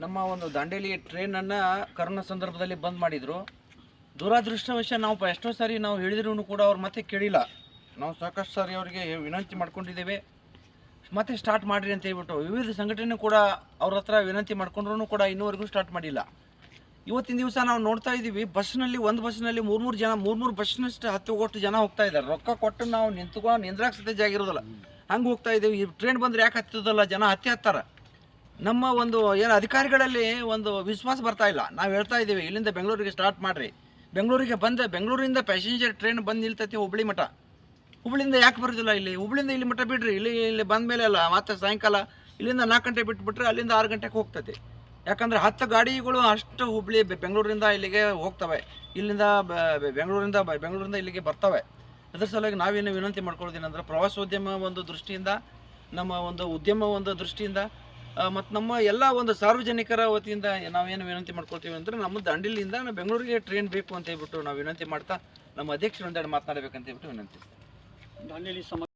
ನಮ್ಮ ಒಂದು ದಾಂಡೇಲಿ ಟ್ರೈನನ್ನು ಕರೋನಾ ಸಂದರ್ಭದಲ್ಲಿ ಬಂದ್ ಮಾಡಿದರು. ದುರಾದೃಷ್ಟವಶ ನಾವು ಎಷ್ಟೋ ಸಾರಿ ನಾವು ಹೇಳಿದ್ರೂ ಕೂಡ ಅವ್ರು ಮತ್ತೆ ಕೇಳಿಲ್ಲ. ನಾವು ಸಾಕಷ್ಟು ಸಾರಿ ಅವರಿಗೆ ವಿನಂತಿ ಮಾಡ್ಕೊಂಡಿದ್ದೇವೆ. ಮತ್ತೆ ಸ್ಟಾರ್ಟ್ ಮಾಡಿರಿ ಅಂತ ಹೇಳ್ಬಿಟ್ಟು ವಿವಿಧ ಸಂಘಟನೆ ಕೂಡ ಅವ್ರ ಹತ್ರ ವಿನಂತಿ ಮಾಡ್ಕೊಂಡ್ರು ಕೂಡ ಇನ್ನೂವರೆಗೂ ಸ್ಟಾರ್ಟ್ ಮಾಡಿಲ್ಲ. ಇವತ್ತಿನ ದಿವಸ ನಾವು ನೋಡ್ತಾ ಇದ್ದೀವಿ, ಬಸ್ನಲ್ಲಿ ಒಂದು ಬಸ್ನಲ್ಲಿ ಮೂರು ಮೂರು ಜನ ಮೂರು ಮೂರು ಬಸ್ನಷ್ಟು ಹತ್ತು ಕೊಟ್ಟು ಜನ ಹೋಗ್ತಾ ಇದ್ದಾರೆ. ರೊಕ್ಕ ಕೊಟ್ಟು ನಾವು ನಿಂತ್ಕೊಂಡು ನಿಂದ್ರಾಕ್ಸತೆ ಜಾಗಿರೋದಲ್ಲ ಹಂಗೆ ಹೋಗ್ತಾ ಇದ್ದೀವಿ. ಈ ಟ್ರೈನ್ ಬಂದ್ರೆ ಯಾಕೆ ಹತ್ತದಲ್ಲ? ಜನ ಹತ್ತಿ ಹತ್ತಾರ. ನಮ್ಮ ಒಂದು ಏನು ಅಧಿಕಾರಿಗಳಲ್ಲಿ ಒಂದು ವಿಶ್ವಾಸ ಬರ್ತಾ ಇಲ್ಲ. ನಾವು ಹೇಳ್ತಾ ಇದ್ದೀವಿ, ಇಲ್ಲಿಂದ ಬೆಂಗಳೂರಿಗೆ ಸ್ಟಾರ್ಟ್ ಮಾಡಿರಿ. ಬೆಂಗಳೂರಿಗೆ ಬಂದ ಬೆಂಗಳೂರಿಂದ ಪ್ಯಾಸೆಂಜರ್ ಟ್ರೈನ್ ಬಂದು ನಿಲ್ತೈತಿ ಹುಬ್ಳಿ ಮಠ. ಹುಬ್ಳಿಯಿಂದ ಯಾಕೆ ಬರೋದಿಲ್ಲ ಇಲ್ಲಿ? ಹುಬ್ಳಿಯಿಂದ ಇಲ್ಲಿ ಮಠ ಬಿಡ್ರಿ. ಇಲ್ಲಿ ಇಲ್ಲಿ ಬಂದ ಮೇಲೆ ಅಲ್ಲ, ಮತ್ತೆ ಸಾಯಂಕಾಲ ಇಲ್ಲಿಂದ ನಾಲ್ಕು ಗಂಟೆ ಬಿಟ್ಬಿಟ್ರೆ ಅಲ್ಲಿಂದ ಆರು ಗಂಟೆಗೆ ಹೋಗ್ತೈತಿ. ಯಾಕಂದ್ರೆ ಹತ್ತು ಗಾಡಿಗಳು ಅಷ್ಟು ಹುಬ್ಳಿ ಬೆಂಗಳೂರಿಂದ ಇಲ್ಲಿಗೆ ಹೋಗ್ತವೆ. ಇಲ್ಲಿಂದ ಬೆಂಗಳೂರಿಂದ ಬೆಂಗಳೂರಿಂದ ಇಲ್ಲಿಗೆ ಬರ್ತವೆ. ಅದ್ರ ಸಲುವಾಗಿ ನಾವೇನು ವಿನಂತಿ ಮಾಡ್ಕೊಳ್ಳೋದೇನೆಂದರೆ ಪ್ರವಾಸೋದ್ಯಮ ಒಂದು ದೃಷ್ಟಿಯಿಂದ, ನಮ್ಮ ಒಂದು ಉದ್ಯಮ ಒಂದು ದೃಷ್ಟಿಯಿಂದ ಮತ್ತು ನಮ್ಮ ಎಲ್ಲ ಒಂದು ಸಾರ್ವಜನಿಕರ ವತಿಯಿಂದ ನಾವೇನು ವಿನಂತಿ ಮಾಡ್ಕೊಳ್ತೀವಿ ಅಂದರೆ ನಮ್ಮ ದಂಡಿಲಿಂದ ನಾವು ಬೆಂಗಳೂರಿಗೆ ಟ್ರೈನ್ ಬೇಕು ಅಂತ ಹೇಳ್ಬಿಟ್ಟು ನಾವು ವಿನಂತಿ ಮಾಡ್ತಾ ನಮ್ಮ ಅಧ್ಯಕ್ಷರೊಂದೆರಡು ಮಾತನಾಡಬೇಕಂತ ಹೇಳ್ಬಿಟ್ಟು ವಿನಂತಿ ದಾಂಡೇಲಿ ಸಮ